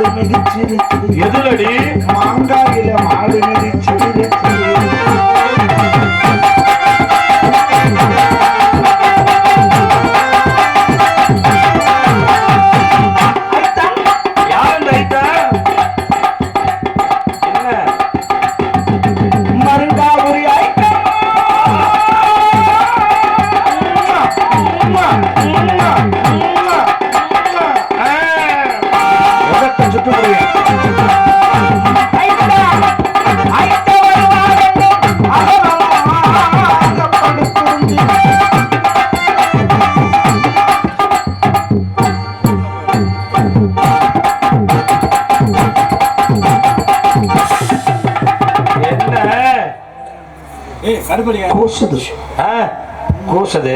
மாடு மிதிச்சிருக்குது எதுலடி? மாங்காயில மாடு மிதிச்சிருக்கு ஏய் கருப்படியா கூசுது ஆ, கூசுது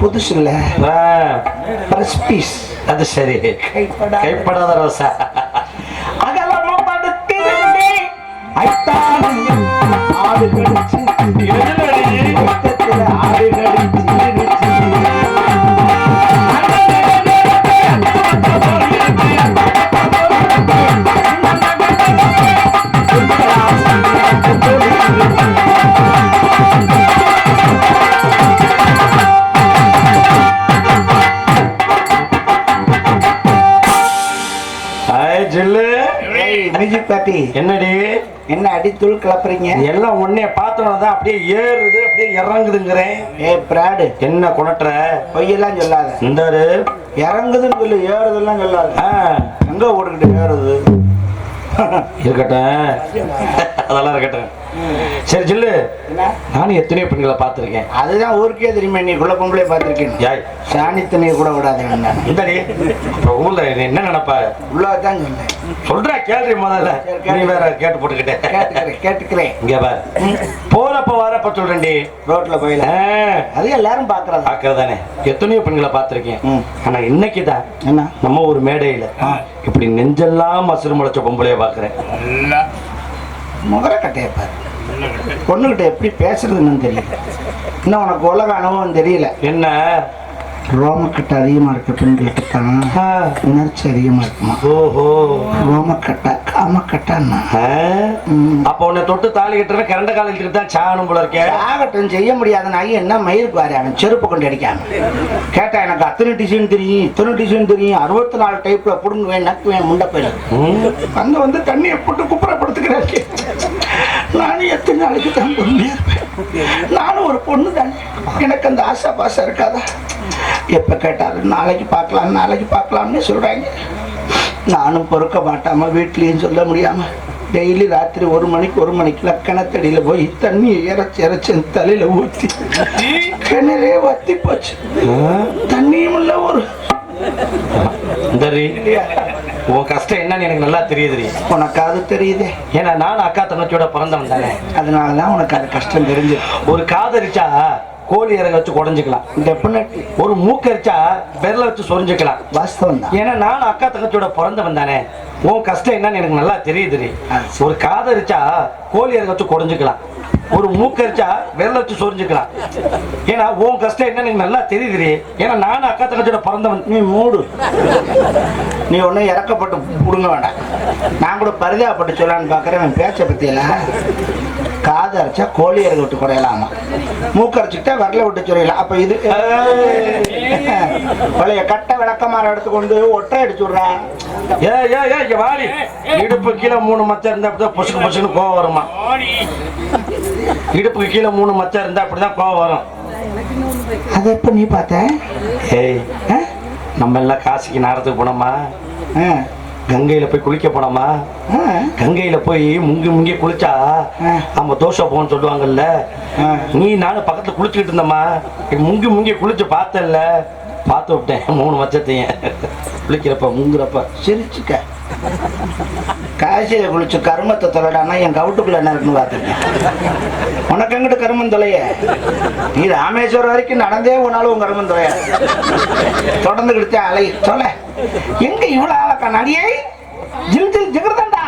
புதுசு இல்ல ஆ, பிரஸ் பீஸ் அது சரி. கைப்படாத. ரோசா. ஆடு கடிச்சு மியூசிக் பாட்டி. என்னடி? என்ன அடித்தூள் கிளப்புறீங்க? எல்லாம் உன்னைய பார்த்தோன்னா தான் அப்படியே ஏறுது அப்படியே இறங்குதுங்கிறேன். ஏ பிராடு. என்ன குணட்டுற? பொய்யெல்லாம் சொல்லாத. இந்த இறங்குதுன்னு சொல்லு ஏறுதெல்லாம் சொல்லாத. எங்க ஓடிக்கிட்டு ஏறுது? இருக்கட்டும். அதெல்லாம் இருக்கட்டும். சரி என்ன? நானும் எத்தனையோ பெண்களை பார்த்துருக்கேன். அதுதான் ஊருக்கே தெரியுமே நீ குள்ள பொம்பளை பார்த்துருக்கேன் யாய். சாணி தண்ணியை கூட விடாதீங்க இந்தடி. இப்ப ஊர்ல என்ன நினைப்ப? உள்ளதான் சொன்னேன். சொல்ற கேள்வி முதல்ல. நீ வேற கேட்டு போட்டுக்கிட்டே. கேட்டுக்கிறேன் கேட்டுக்கிறேன். இங்க பாரு. போறப்ப வரப்ப சொல்றேன்டி. ரோட்ல போயில. அது எல்லாரும் பாக்குறதா பார்க்கறதானே. எத்தனையோ பெண்களை பார்த்துருக்கேன். ம். ஆனா இன்னைக்கு தான் என்ன? நம்ம ஒரு மேடையில இப்படி நெஞ்செல்லாம் மசுறு முளைச்ச பொம்பளைய பாக்குறேன் முகரக்கட்டையை பாரு. பொண்ணுகிட்ட எப்படி பேசுறதுன்னு தெரியல. இன்னும் உனக்கு உலக அனுபவம் தெரியல. என்ன? ரோமக்கட்டை அதிகமா இருக்க பெண்களுக்கு தான் ஆ, உணர்ச்சி அதிகமா இருக்குமா? ஓஹோ. ரோமக்கட்டை காமக்கட்டான்னா? அப்ப உன்னை தொட்டு தாலி கட்டுற கரண்ட காலத்துக்கு தான் சாகணும் போல இருக்கே. ஆகட்டும் செய்ய முடியாத. நாய் என்ன மயிருக்கு வாரி அவன் செருப்பு கொண்டு அடிக்காம? கேட்டா எனக்கு அத்தனை டிசைன் தெரியும் இத்தனை டிசைன் தெரியும். அறுபத்தி நாலு டைப்ல புடுங்குவேன் நக்குவேன் முண்டை போயிடும். அங்க வந்து தண்ணியை போட்டு குப்புறப்படுத்துக்கிறாங்க நானும் எத்தனை நாளைக்கு தான் இருப்பேன். நானும் ஒரு பொண்ணு தானே. எனக்கு அந்த ஆசை பாசம் இருக்காதா? எப்ப கேட்டாலும் நாளைக்கு பார்க்கலாம் நாளைக்கு பார்க்கலாம்னு சொல்றாங்க. நானும் பொறுக்க மாட்டாம வீட்லயும் சொல்ல முடியாம டெய்லி ராத்திரி ஒரு மணிக்கு ஒரு மணிக்கு கிணத்தடியில போய் தண்ணியை இறைச்சி இறைச்சி தலையில ஊத்தி கிணறே வத்தி போச்சு? தண்ணியும் இல்ல ஒரு. உன் கஷ்டம் என்னன்னு எனக்கு நல்லா தெரியுதுடி. உனக்காவது தெரியுதே. ஏன்னா நானும் அக்கா தங்கச்சியோட பிறந்தவன் தானே. அதனாலதான் உனக்கு அது கஷ்டம் தெரிஞ்சு ஒரு காதரிச்சா கோழி இறங்க வச்சு குடஞ்சுக்கலாம். டெஃபினெட்லி ஒரு மூக்கரிச்சா விரல வச்சு சொரிஞ்சுக்கலாம். வாஸ்தவம் தான். ஏன்னா நானும் அக்கா தங்கச்சியோட பிறந்தவன் தானே. உன் கஷ்டம் என்னன்னு எனக்கு நல்லா தெரியுதுடி. ஆ. ஒரு காதரிச்சா கோழி இறங்க வச்சு குடஞ்சுக்கலாம். ஒரு மூக்கரிச்சா விரல வச்சு சொரிஞ்சுக்கலாம். ஏன்னா உன் கஷ்டம் என்னன்னு எனக்கு நல்லா தெரியுதுடி. ஏன்னா நானும் அக்கா தங்கச்சியோட பிறந்தவன். நீ மூடு. நீ ஒன்றும் இறக்கப்பட்டு புடுங்க வேண்டாம். நான் கூட பரிதாபப்பட்டு சொல்லலான்னு பார்க்குறேன் பேச்சை பற்றியெல்லாம் காது அரைச்சா கோழி இறங்க விட்டு குறையலாமா? மூக்கு அரைச்சிக்கிட்டா வரல விட்டு சொல்லிடலாம் அப்போ இது பழைய கட்டை விளக்கமாற எடுத்துக்கொண்டு ஒற்றை அடிச்சு விட்றேன் ஏ ஏ ஏ இங்க வாடி. இடுப்பு கீழே மூணு மச்சம் இருந்தா அப்படிதான் பொசுக்கு பொசுக்குன்னு கோவம் வருமா? இடுப்புக்கு கீழே மூணு மச்சம் இருந்தா அப்படிதான் கோவம் வரும். அதை எப்போ நீ பார்த்த? ஏய்? நம்ம எல்லாம் காசிக்கு நேரத்துக்கு போனோமா? ஆ, கங்கையில போய் குளிக்க போனோமா கங்கையில போய் முங்கி முங்கி குளிச்சா. நம்ம தோசை போன்னு சொல்லுவாங்கல்ல. நீ நானும் பக்கத்துல குளிச்சுக்கிட்டு இருந்தம்மா. முங்கி முங்கி குளிச்சு பார்த்தல்ல பார்த்து விட்டேன் மூணு மச்சத்தையும் குளிக்கிறப்ப முங்குறப்ப. சிரிச்சுக்க. காசியில் குளிச்சு கருமத்தை தொலைடானா என் கவுட்டுக்குள்ள என்ன இருக்குன்னு பார்த்துருக்கேன் உனக்கு எங்கிட்ட கருமம் தொலைய? நீ ராமேஸ்வரம் வரைக்கும் நடந்தே போனாலும் உன் கருமம் தொலைய. தொடர்ந்து கிடுத்தே அலை தொலை. எங்க இவ்வளவு ஆளக்கா நடிகை? ஜில் ஜில் ஜிகிருதண்டா?